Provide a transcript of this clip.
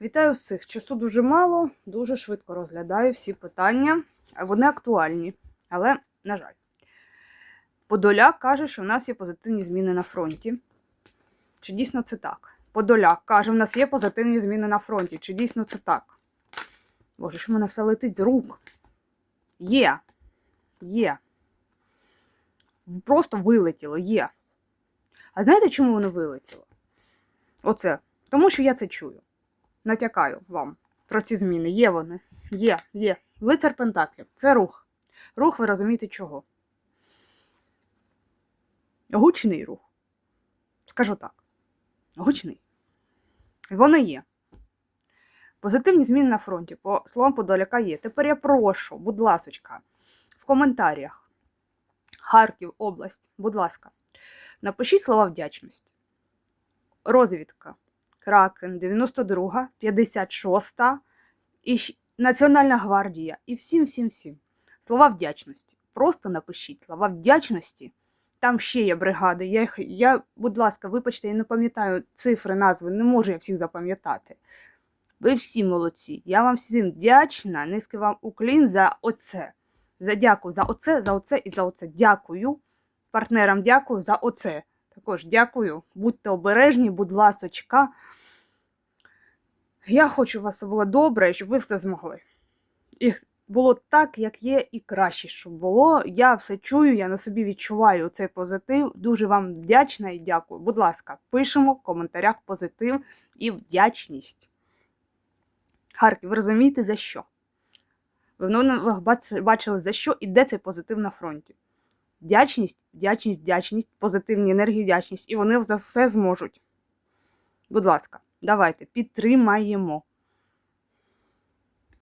Вітаю всіх. Часу дуже мало, дуже швидко розглядаю всі питання. Вони актуальні, але, на жаль, Подоляк каже, що в нас є позитивні зміни на фронті. Чи дійсно це так? Подоляк каже, в нас є позитивні зміни на фронті. Чи дійсно це так? Боже, що в мене все летить з рук? Є. Є. Просто вилетіло, є. А знаєте, чому воно вилетіло? Оце. Тому що я це чую. Натякаю вам про ці зміни. Є вони. Є, є. Лицар Пентаклів. Це рух. Рух, ви розумієте, чого? Гучний рух. Скажу так. Гучний. Вони є. Позитивні зміни на фронті, по словам Подоляка, є. Тепер я прошу, будь ласочка, в коментарях. Харків, область, будь ласка, напишіть слова вдячності. Розвідка. Кракен, 92, 56 і Національна гвардія. І всім, всім, всім. Слова вдячності. Просто напишіть слова вдячності. Там ще є бригади. Я, їх, я будь ласка, вибачте, я не пам'ятаю цифри, назви, не можу я всіх запам'ятати. Ви всі молодці. Я вам всім вдячна. Низький вам уклін за оце. За дякую за оце, за оце і за оце. Дякую. Партнерам дякую за оце. Також дякую. Будьте обережні, будь ласочка. Я хочу, у вас було добре, щоб ви все змогли. І було так, як є, і краще, щоб було. Я все чую, я на собі відчуваю цей позитив. Дуже вам вдячна і дякую. Будь ласка, пишемо в коментарях позитив і вдячність. Харків, ви розумієте, за що? Ви новинах бачили, за що і де цей позитив на фронті. Вдячність, вдячність, вдячність, позитивні енергії, вдячність. І вони за все зможуть. Будь ласка, давайте підтримаємо.